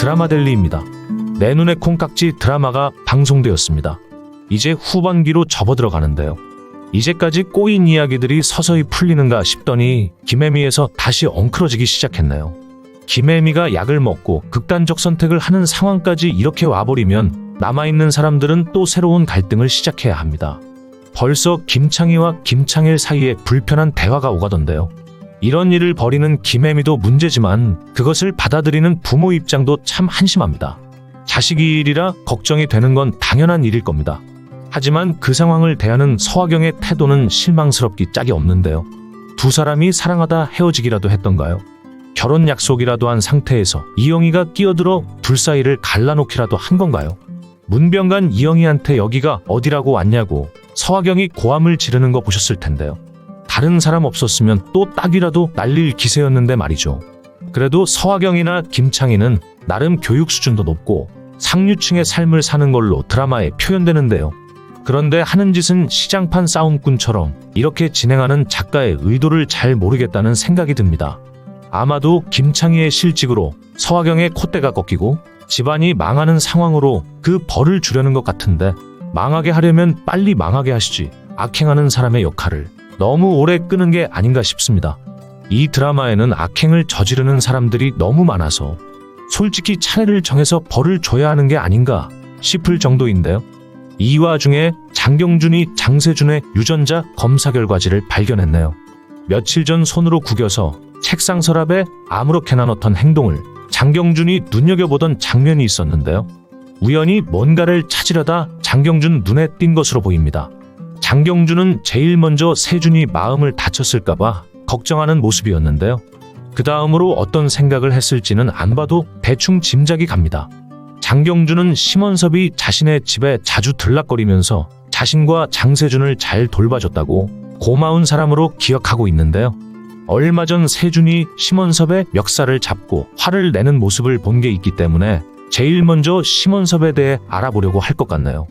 드라마델리입니다. 내 눈의 콩깍지 드라마가 방송되었습니다. 이제 후반기로 접어들어가는데요. 이제까지 꼬인 이야기들이 서서히 풀리는가 싶더니 김혜미에서 다시 엉클어지기 시작했네요. 김혜미가 약을 먹고 극단적 선택을 하는 상황까지 이렇게 와버리면 남아있는 사람들은 또 새로운 갈등을 시작해야 합니다. 벌써 김창희와 김창일 사이에 불편한 대화가 오가던데요. 이런 일을 벌이는 김혜미도 문제지만 그것을 받아들이는 부모 입장도 참 한심합니다. 자식이 일이라 걱정이 되는 건 당연한 일일 겁니다. 하지만 그 상황을 대하는 서화경의 태도는 실망스럽기 짝이 없는데요. 두 사람이 사랑하다 헤어지기라도 했던가요? 결혼 약속이라도 한 상태에서 이영희가 끼어들어 둘 사이를 갈라놓기라도 한 건가요? 문병간 이영희한테 여기가 어디라고 왔냐고 서화경이 고함을 지르는 거 보셨을 텐데요. 다른 사람 없었으면 또 딱이라도 날릴 기세였는데 말이죠. 그래도 서화경이나 김창희는 나름 교육 수준도 높고 상류층의 삶을 사는 걸로 드라마에 표현되는데요. 그런데 하는 짓은 시장판 싸움꾼처럼 이렇게 진행하는 작가의 의도를 잘 모르겠다는 생각이 듭니다. 아마도 김창희의 실직으로 서화경의 콧대가 꺾이고 집안이 망하는 상황으로 그 벌을 주려는 것 같은데 망하게 하려면 빨리 망하게 하시지 악행하는 사람의 역할을 너무 오래 끄는 게 아닌가 싶습니다. 이 드라마에는 악행을 저지르는 사람들이 너무 많아서 솔직히 차례를 정해서 벌을 줘야 하는 게 아닌가 싶을 정도인데요. 이 와중에 장경준이 장세준의 유전자 검사 결과지를 발견했네요. 며칠 전 손으로 구겨서 책상 서랍에 아무렇게나 넣던 행동을 장경준이 눈여겨보던 장면이 있었는데요. 우연히 뭔가를 찾으려다 장경준 눈에 띈 것으로 보입니다. 장경준은 제일 먼저 세준이 마음을 다쳤을까봐 걱정하는 모습이었는데요. 그 다음으로 어떤 생각을 했을지는 안 봐도 대충 짐작이 갑니다. 장경준은 심원섭이 자신의 집에 자주 들락거리면서 자신과 장세준을 잘 돌봐줬다고 고마운 사람으로 기억하고 있는데요. 얼마 전 세준이 심원섭의 멱살을 잡고 화를 내는 모습을 본 게 있기 때문에 제일 먼저 심원섭에 대해 알아보려고 할 것 같네요.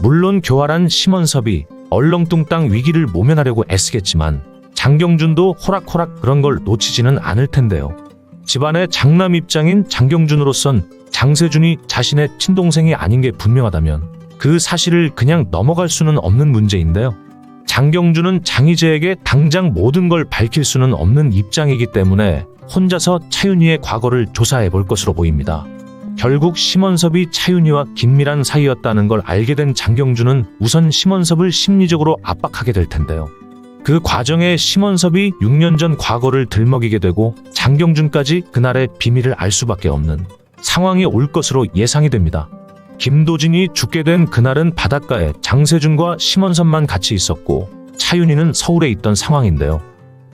물론 교활한 심원섭이 얼렁뚱땅 위기를 모면하려고 애쓰겠지만 장경준도 호락호락 그런 걸 놓치지는 않을 텐데요. 집안의 장남 입장인 장경준으로선 장세준이 자신의 친동생이 아닌 게 분명하다면 그 사실을 그냥 넘어갈 수는 없는 문제인데요. 장경준은 장희재에게 당장 모든 걸 밝힐 수는 없는 입장이기 때문에 혼자서 차윤희의 과거를 조사해 볼 것으로 보입니다. 결국 심원섭이 차윤희와 긴밀한 사이였다는 걸 알게 된 장경준은 우선 심원섭을 심리적으로 압박하게 될 텐데요. 그 과정에 심원섭이 6년 전 과거를 들먹이게 되고 장경준까지 그날의 비밀을 알 수밖에 없는 상황이 올 것으로 예상이 됩니다. 김도진이 죽게 된 그날은 바닷가에 장세준과 심원섭만 같이 있었고 차윤희는 서울에 있던 상황인데요.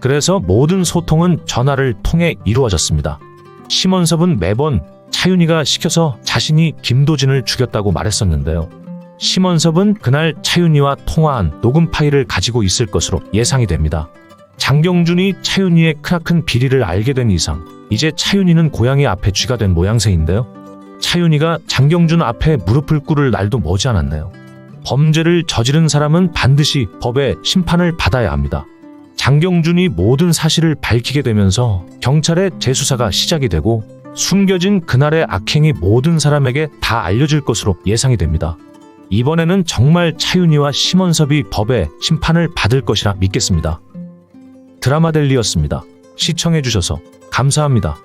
그래서 모든 소통은 전화를 통해 이루어졌습니다. 심원섭은 매번 차윤희가 시켜서 자신이 김도진을 죽였다고 말했었는데요. 심원섭은 그날 차윤희와 통화한 녹음 파일을 가지고 있을 것으로 예상이 됩니다. 장경준이 차윤희의 크나큰 비리를 알게 된 이상 이제 차윤희는 고양이 앞에 쥐가 된 모양새인데요. 차윤희가 장경준 앞에 무릎을 꿇을 날도 머지않았네요. 범죄를 저지른 사람은 반드시 법의 심판을 받아야 합니다. 장경준이 모든 사실을 밝히게 되면서 경찰의 재수사가 시작이 되고 숨겨진 그날의 악행이 모든 사람에게 다 알려질 것으로 예상이 됩니다. 이번에는 정말 차윤희와 심원섭이 법의 심판을 받을 것이라 믿겠습니다. 드라마델리였습니다. 시청해주셔서 감사합니다.